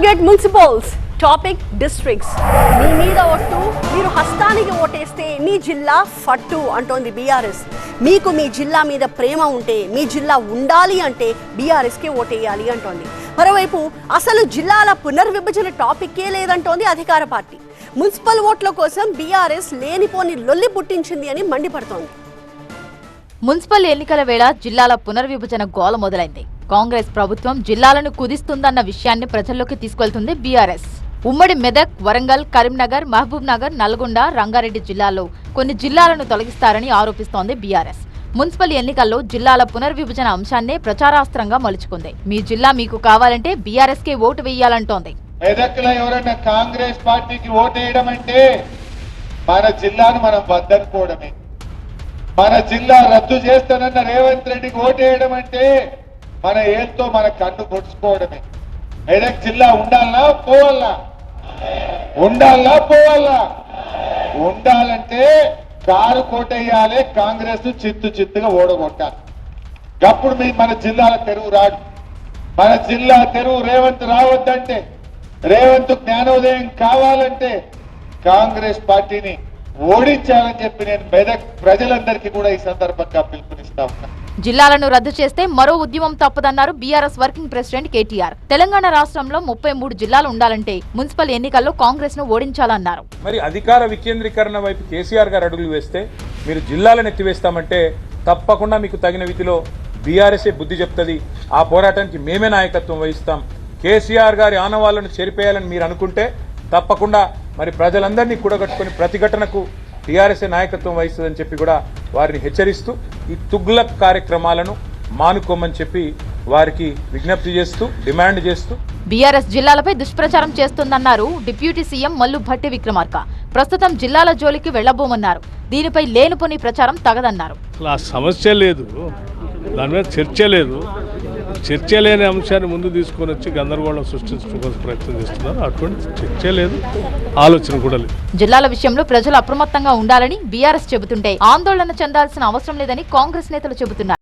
Target municipals topic districts మీ మీద ఒట్టు మీరు హస్తానికి ఓటేస్తే మీ జిల్లా ఫట్టు అంటోంది బీఆర్ఎస్. మీకు మీ జిల్లా మీద ప్రేమ ఉంటే మీ జిల్లా ఉండాలి అంటే బీఆర్ఎస్కే ఓటేయాలి అంటోంది. మరోవైపు అసలు జిల్లాల పునర్విభజన టాపిక్కే లేదంటోంది అధికార పార్టీ. మున్సిపల్ ఓట్ల కోసం బీఆర్ఎస్ లేనిపోని లొల్లి పుట్టించింది అని మండిపడుతోంది. మున్సిపల్ ఎన్నికల వేళ జిల్లాల పునర్విభజన గోల మొదలైంది. కాంగ్రెస్ ప్రభుత్వం జిల్లాలను కుదిస్తుందన్న విషయాన్ని ప్రజల్లోకి తీసుకెళ్తుంది బీఆర్ఎస్. ఉమ్మడి మెదక్ వరంగల్ కరీంనగర్ మహబూబ్ నగర్ నల్గొండ రంగారెడ్డి జిల్లాల్లో కొన్ని జిల్లాలను తొలగిస్తారని ఆరోపిస్తోంది బీఆర్ఎస్. మున్సిపల్ ఎన్నికల్లో జిల్లాల పునర్విభజన అంశాన్నే ప్రచారాస్త్రంగా మలుచుకుంది. మీ జిల్లా మీకు కావాలంటే బీఆర్ఎస్ కే ఓటు వేయాలంటోంది. మెదక్లో ఎవరైనా కాంగ్రెస్ పార్టీకి ఓటేయడం అంటే మన జిల్లాను మనం వద్దనుకోవడమే. మన జిల్లా రద్దు చేస్తానన్న రేవంత్ రెడ్డికి ఓటేయడం అంటే మన ఏంతో మన కన్ను పొడుచుకోవడమే మెదక్ జిల్లా ఉండాలనా పోవాలా? ఉండాలా? పోవాలా? ఉండాలంటే కారు కోటేయాలి కాంగ్రెస్ చిత్తు చిత్తుగా ఓడగొట్టాలి. అప్పుడు మీ మన జిల్లాల తెరువు రాడు మన జిల్లా తెరువు రేవంత్ రావద్దంటే రేవంత్ జ్ఞానోదయం కావాలంటే కాంగ్రెస్ పార్టీని ఓడించాలని చెప్పి నేను మెదక్ ప్రజలందరికీ కూడా ఈ సందర్భంగా పిలుపునిస్తా ఉన్నాను జిల్లాలను రద్దు చేస్తే మరో ఉద్యమం తప్పదన్నారు BRS working president KTR. Telangana రాష్ట్రంలో ముప్పై మూడు జిల్లాలు ఉండాలంటే మున్సిపల్ ఎన్నికల్లో కాంగ్రెస్ను ఓడించాలన్నారు. మరి అధికార వికేంద్రీకరణ వైపు కేసీఆర్ గారు అడుగులు వేస్తే మీరు జిల్లాలను ఎత్తివేస్తామంటే తప్పకుండా మీకు తగిన విధిలో బీఆర్ఎస్ఏ బుద్ధి చెప్తుంది. ఆ పోరాటానికి మేమే నాయకత్వం వహిస్తాం. కేసీఆర్ గారి ఆనవాళ్ళను చెరిపేయాలని మీరు అనుకుంటే తప్పకుండా మరి ప్రజలందరినీ కూడగట్టుకుని ప్రతిఘటనకు టీఆర్ఎస్ఏ నాయకత్వం వహిస్తుందని చెప్పి కూడా వారిని హెచ్చరిస్తూ ఈ తుగ్లక్ కార్యక్రమాలను మానుకోమని చెప్పి వారికి విజ్ఞప్తి చేస్తూ డిమాండ్ చేస్తూ బీఆర్ఎస్ జిల్లాలపై దుష్ప్రచారం చేస్తుందన్నారు డిప్యూటీ సీఎం మల్లు భట్టి విక్రమార్క. ప్రస్తుతం జిల్లాల జోలికి వెళ్ళబోమన్నారు. దీనిపై లేనిపోని ప్రచారం తగదన్నారు. అసలు ఆ సమస్య లేదు. దాని మీద చర్చ లేదు. చర్చ లేని అంశాన్ని ముందు తీసుకొని వచ్చి గందరగోళం సృష్టించడం ప్రయత్నం చేస్తున్నారు. అటువంటి చర్చ లేదు ఆలోచన కూడా లేదు. జిల్లాల విషయంలో ప్రజలు అప్రమత్తంగా ఉండాలని బీఆర్ఎస్ చెబుతుంటే ఆందోళన చెందాల్సిన అవసరం లేదని కాంగ్రెస్ నేతలు చెబుతున్నారు.